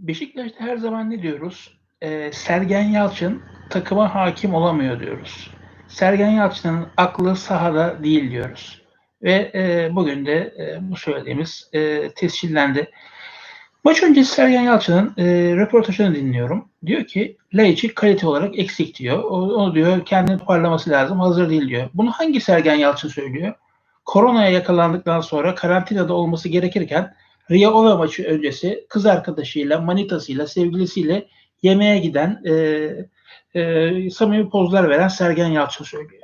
Beşiktaş'ta her zaman ne diyoruz? Ee, Sergen Yalçın takıma hakim olamıyor diyoruz. Sergen Yalçın'ın aklı sahada değil diyoruz. Ve e, bugün de e, bu söylediğimiz e, tescillendi. Maç öncesi Sergen Yalçın'ın e, röportajını dinliyorum. Diyor ki Laiç'i kalite olarak eksik diyor. O, onu diyor kendini toparlaması lazım. Hazır değil diyor. Bunu hangi Sergen Yalçın söylüyor? Koronaya yakalandıktan sonra karantinada olması gerekirken Rio Ave maçı öncesi kız arkadaşıyla, manitasıyla, sevgilisiyle yemeğe giden e, e, samimi pozlar veren Sergen Yalçın söylüyor.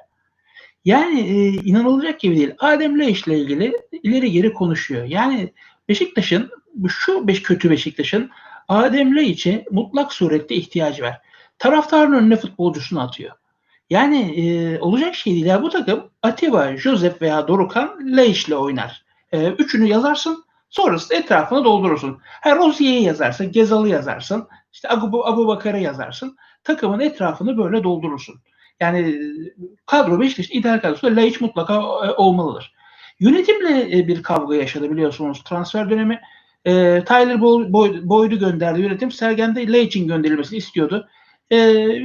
Yani e, inanılacak gibi değil. Adem ile ilgili ileri geri konuşuyor. Yani Beşiktaş'ın şu beş kötü Beşiktaş'ın Adem Laiç'e mutlak surette ihtiyacı var. Taraftarın önüne futbolcusunu atıyor. Yani e, olacak şey değil. Ya bu takım Atiba, Josep veya Dorukan Laiç ile oynar. E, üçünü yazarsın sonrasında etrafını doldurursun. Ha Rozier'i yazarsın, Gezal'ı yazarsın, işte Abu, Abu Bakar'ı yazarsın. Takımın etrafını böyle doldurursun. Yani kadro Beşiktaş'ın ideal kadrosu Laiç mutlaka e, olmalıdır. Yönetimle e, bir kavga yaşadı biliyorsunuz transfer dönemi. E, Tyler Boyd'u gönderdi yönetim. Sergen de Laiç'in gönderilmesini istiyordu. E,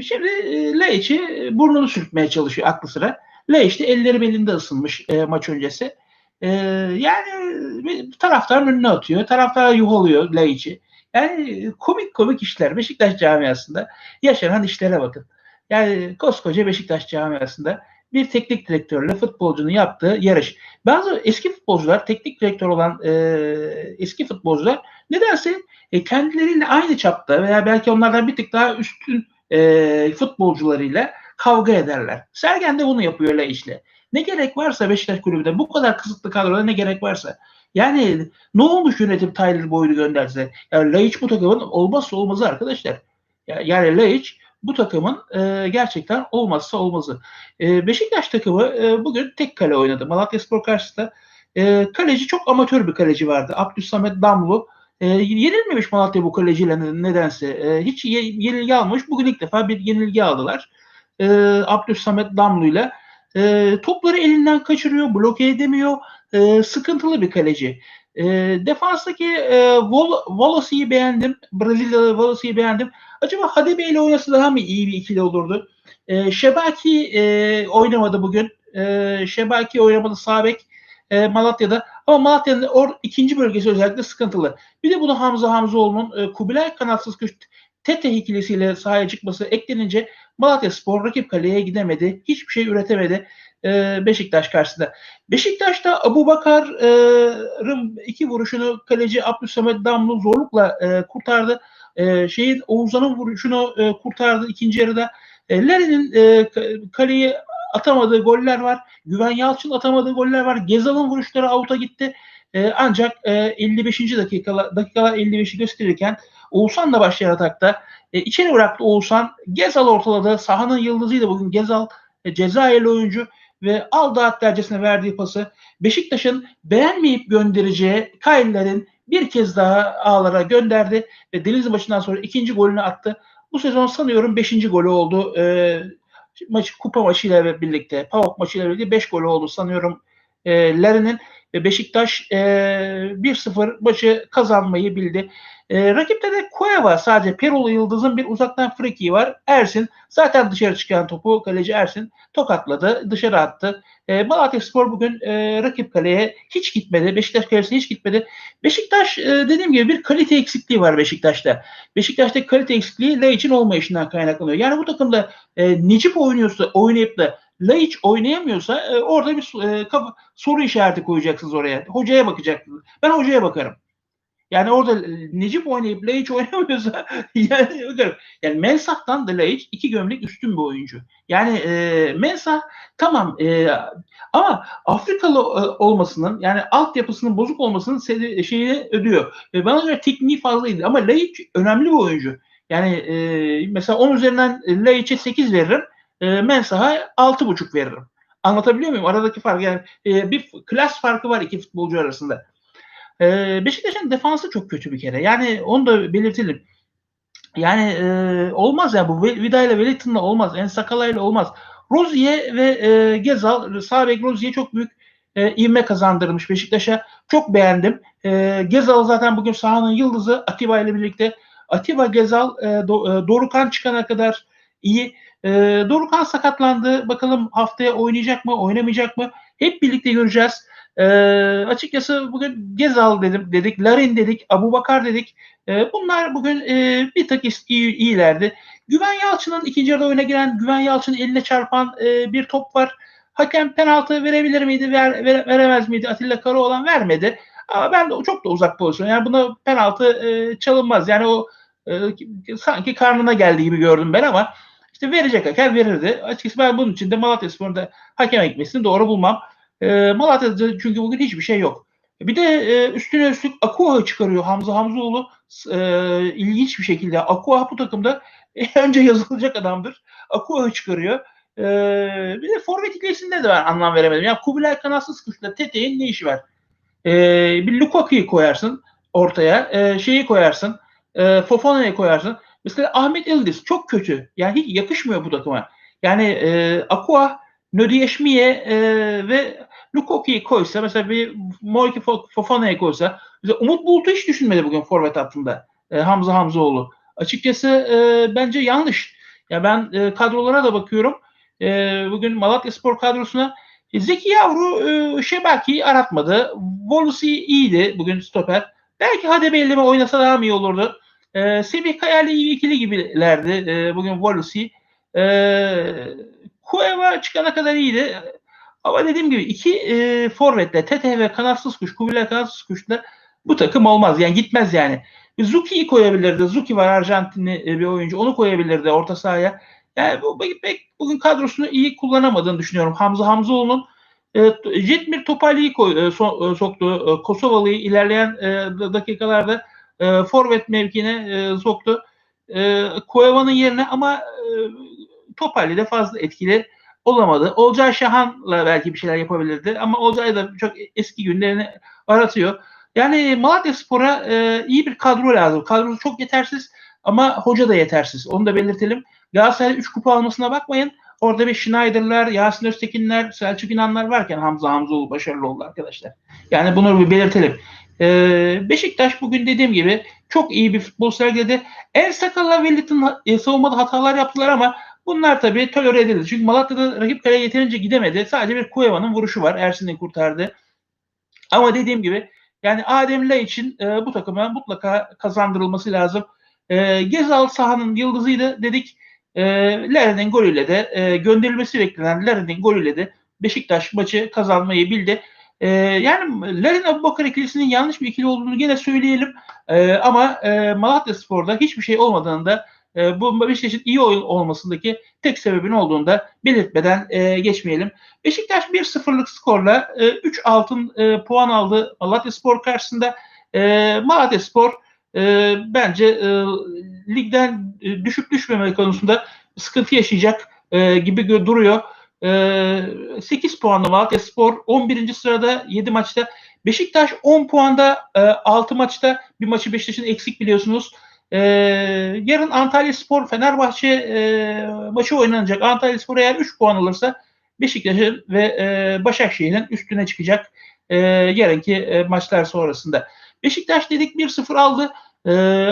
şimdi e, Laiç'i burnunu sürtmeye çalışıyor aklı sıra. Laiç de elleri belinde ısınmış e, maç öncesi. E, yani taraftarın önüne atıyor. Taraftar yuhalıyor Laiç'i. Yani komik komik işler. Beşiktaş camiasında yaşanan işlere bakın. Yani koskoca Beşiktaş camiasında bir teknik direktörle futbolcunun yaptığı yarış. Bazı eski futbolcular, teknik direktör olan e, eski futbolcular nedense e, kendileriyle aynı çapta veya belki onlardan bir tık daha üstün e, futbolcularıyla kavga ederler. Sergen de bunu yapıyor öyle işle. Ne gerek varsa Beşiktaş kulübünde bu kadar kısıtlı kadroda ne gerek varsa. Yani ne olmuş yönetim Tyler Boyd'u gönderse? Yani Laiç bu takımın olmazsa olmazı arkadaşlar. Yani Laiç bu takımın e, gerçekten olmazsa olmazı. E, Beşiktaş takımı e, bugün tek kale oynadı. Malatya Spor karşısında e, kaleci çok amatör bir kaleci vardı. Abdülsamet Damlu. E, yenilmemiş Malatya bu kaleciyle nedense. E, hiç ye, yenilgi almış. Bugün ilk defa bir yenilgi aldılar. E, Abdülsamet Damlu ile. E, topları elinden kaçırıyor, bloke edemiyor. E, sıkıntılı bir kaleci. E, defanstaki e, Wallace'yi beğendim. Brezilyalı Wallace'yi beğendim. Acaba Hadebe ile oynasa daha mı iyi bir ikili olurdu? E, Şebaki e, oynamadı bugün. E, Şebaki oynamadı Sabek e, Malatya'da. Ama Malatya'nın or, ikinci bölgesi özellikle sıkıntılı. Bir de bunu Hamza Hamzoğlu'nun e, Kubilay kanatsız güç Tete ikilisiyle sahaya çıkması eklenince Malatya Spor rakip kaleye gidemedi. Hiçbir şey üretemedi e, Beşiktaş karşısında. Beşiktaş'ta Abu Bakar'ın iki vuruşunu kaleci Abdülsamet Damlı zorlukla e, kurtardı. E, şeyin Oğuzhan'ın vuruşunu e, kurtardı ikinci yarıda. E, Leri'nin e, kaleyi atamadığı goller var. Güven Yalçın atamadığı goller var. Gezal'ın vuruşları avuta gitti. E, ancak e, 55. dakikalar, dakikalar 55'i gösterirken Oğuzhan'la başlayan atakta e, içeri bıraktı Oğuzhan. Gezal ortaladı. Sahanın yıldızıydı bugün Gezal. E, Cezayirli oyuncu ve aldı at dercesine verdiği pası Beşiktaş'ın beğenmeyip göndereceği Kailler'in bir kez daha ağlara gönderdi ve Denizli maçından sonra ikinci golünü attı. Bu sezon sanıyorum beşinci golü oldu. E, maç, kupa maçıyla birlikte, PAOK maçıyla birlikte beş golü oldu sanıyorum e, Larry'nin ve Beşiktaş e, 1-0 maçı kazanmayı bildi. E, rakipte de Cueva sadece Perolu Yıldız'ın bir uzaktan friki var. Ersin zaten dışarı çıkan topu kaleci Ersin tokatladı, dışarı attı. E, Malatya Spor bugün e, rakip kaleye hiç gitmedi. Beşiktaş kalesine hiç gitmedi. Beşiktaş e, dediğim gibi bir kalite eksikliği var Beşiktaş'ta. Beşiktaş'ta kalite eksikliği Laiç'in olmayışından kaynaklanıyor. Yani bu takımda e, Necip oynuyorsa, oynayıp da Laiç oynayamıyorsa e, orada bir e, kafa, soru işareti koyacaksınız oraya. Hocaya bakacaksınız. Ben hocaya bakarım. Yani orada Necip oynayıp Laiç oynamıyorsa yani bakarım. Yani Mensah'tan da Laiç iki gömlek üstün bir oyuncu. Yani e, Mensah tamam e, ama Afrikalı e, olmasının yani altyapısının bozuk olmasının şeyini ödüyor. E, bana göre tekniği fazlaydı ama Laiç önemli bir oyuncu. Yani e, mesela 10 üzerinden Laiç'e 8 veririm. E, Mensah'a 6,5 veririm. Anlatabiliyor muyum? Aradaki fark yani e, bir klas farkı var iki futbolcu arasında. E, Beşiktaş'ın defansı çok kötü bir kere. Yani onu da belirtelim. Yani e, olmaz ya bu Vida ile Wellington'la olmaz. En Sakala ile olmaz. Rozier ve e, Gezal, sağ bek Rozier çok büyük e, ivme kazandırmış Beşiktaş'a. Çok beğendim. E, Gezal zaten bugün sahanın yıldızı Atiba ile birlikte. Atiba Gezal, e, Do- e, Dorukan çıkana kadar iyi. E, Dorukan sakatlandı. Bakalım haftaya oynayacak mı, oynamayacak mı? Hep birlikte göreceğiz. E, açıkçası bugün Gezal dedim, dedik, Larin dedik, Abu Bakar dedik. E, bunlar bugün e, bir tek iyi, iyilerdi. Güven Yalçın'ın ikinci yarıda oyuna giren Güven Yalçın'ın eline çarpan e, bir top var. Hakem penaltı verebilir miydi, ver, vere, veremez miydi? Atilla Karaoğlan vermedi. Ama ben de çok da uzak pozisyon. Yani buna penaltı e, çalınmaz. Yani o e, sanki karnına geldiği gibi gördüm ben ama işte verecek hakem verirdi. Açıkçası ben bunun için de Malatya Spor'un da hakem gitmesini doğru bulmam. E, Malatya'da çünkü bugün hiçbir şey yok. Bir de e, üstüne üstlük Akua'yı çıkarıyor Hamza Hamzoğlu. E, ilginç bir şekilde. Akua bu takımda e, önce yazılacak adamdır. Akua'yı çıkarıyor. E, bir de forvet ikilisinde de ben anlam veremedim. Yani Kubilay kanatsız kuşla Tete'nin ne işi var? E, bir Lukaku'yu koyarsın ortaya. E, şeyi koyarsın. E, Fofana'yı koyarsın. Mesela Ahmet Yıldız çok kötü. Yani hiç yakışmıyor bu takıma. Yani e, Aqua, Nödiyeşmiye e, ve Lukaku'yu koysa mesela bir Morki Fofana'yı koysa mesela Umut Bulut'u hiç düşünmedi bugün forvet hattında. E, Hamza Hamzoğlu. Açıkçası e, bence yanlış. Ya ben e, kadrolara da bakıyorum. E, bugün Malatya Spor kadrosuna e, Zeki Yavru e, Şebaki'yi aratmadı. Volusi iyiydi bugün stoper. Belki Hadebelli oynasa daha mı iyi olurdu? E, Semih Kayali iyi ikili gibilerdi e, bugün Volusi. E, Kueva çıkana kadar iyiydi. Ama dediğim gibi iki e, forvetle Tete ve kanatsız kuş, Kubilay kanatsız kuşla bu takım olmaz. Yani gitmez yani. Zuki'yi koyabilirdi. Zuki var Arjantinli bir oyuncu. Onu koyabilirdi orta sahaya. Yani bu pek bugün kadrosunu iyi kullanamadığını düşünüyorum. Hamza Hamzoğlu'nun e, Jetmir Topali'yi koy, e, so, e, soktu. E, Kosovalı'yı ilerleyen e, dakikalarda e, forvet mevkine e, soktu. E, Cueva'nın yerine ama e, Topali de fazla etkili olamadı. Olcay Şahan'la belki bir şeyler yapabilirdi ama Olcay da çok eski günlerini aratıyor. Yani Malatya Spor'a e, iyi bir kadro lazım. Kadrosu çok yetersiz ama hoca da yetersiz. Onu da belirtelim. Galatasaray 3 kupa almasına bakmayın. Orada bir Schneider'lar, Yasin Öztekinler, Selçuk İnanlar varken Hamza Hamzoğlu başarılı oldu arkadaşlar. Yani bunu bir belirtelim. Ee, Beşiktaş bugün dediğim gibi çok iyi bir futbol sergiledi. El Sakal'la Wellington e, savunmada hatalar yaptılar ama bunlar tabii tolere edildi. Çünkü Malatya'da rakip kaleye yeterince gidemedi. Sadece bir Cueva'nın vuruşu var. Ersin'in kurtardı. Ama dediğim gibi yani Adem için e, bu takıma mutlaka kazandırılması lazım. E, Gezal sahanın yıldızıydı dedik. E, Larin'in golüyle de e, gönderilmesi beklenen Larin'in golüyle de Beşiktaş maçı kazanmayı bildi. E, yani Larin Abubakar ikilisinin yanlış bir ikili olduğunu gene söyleyelim. E, ama e, Malatya Spor'da hiçbir şey olmadığını da e, bu Beşiktaş'ın iyi oyun olmasındaki tek sebebin olduğunu da belirtmeden e, geçmeyelim. Beşiktaş 1-0'lık skorla e, 3 altın e, puan aldı Malatya Spor karşısında. E, Malatya Spor e, bence e, ligden e, düşüp düşmeme konusunda sıkıntı yaşayacak e, gibi duruyor. E, 8 puanla Malatya Spor 11. sırada 7 maçta. Beşiktaş 10 puanda e, 6 maçta. Bir maçı Beşiktaş'ın eksik biliyorsunuz. Ee, yarın Antalya Spor Fenerbahçe e, maçı oynanacak. Antalya Spor eğer 3 puan alırsa Beşiktaş'ın ve e, Başakşehir'in üstüne çıkacak e, yarınki e, maçlar sonrasında. Beşiktaş dedik 1-0 aldı. E,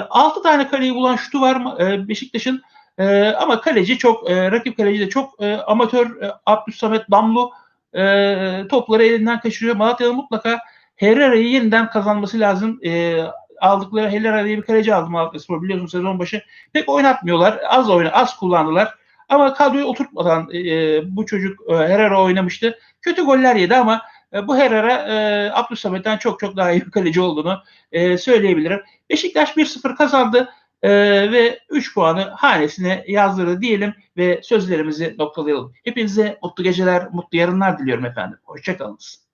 6 tane kaleyi bulan şutu var e, Beşiktaş'ın. E, ama kaleci çok, e, rakip kaleci de çok e, amatör e, Abdülsamet Damlu e, topları elinden kaçırıyor. Malatya'nın mutlaka Herrera'yı yeniden kazanması lazım. E, aldıkları Helera diye bir kaleci aldı Malatya Spor biliyorsun sezon başı. Pek oynatmıyorlar. Az oyna, az kullandılar. Ama kadroyu oturtmadan e, bu çocuk e, Herrera oynamıştı. Kötü goller yedi ama e, bu Herrera e, Abdülsamet'ten çok çok daha iyi bir kaleci olduğunu e, söyleyebilirim. Beşiktaş 1-0 kazandı e, ve 3 puanı hanesine yazdırdı diyelim ve sözlerimizi noktalayalım. Hepinize mutlu geceler, mutlu yarınlar diliyorum efendim. Hoşçakalınız.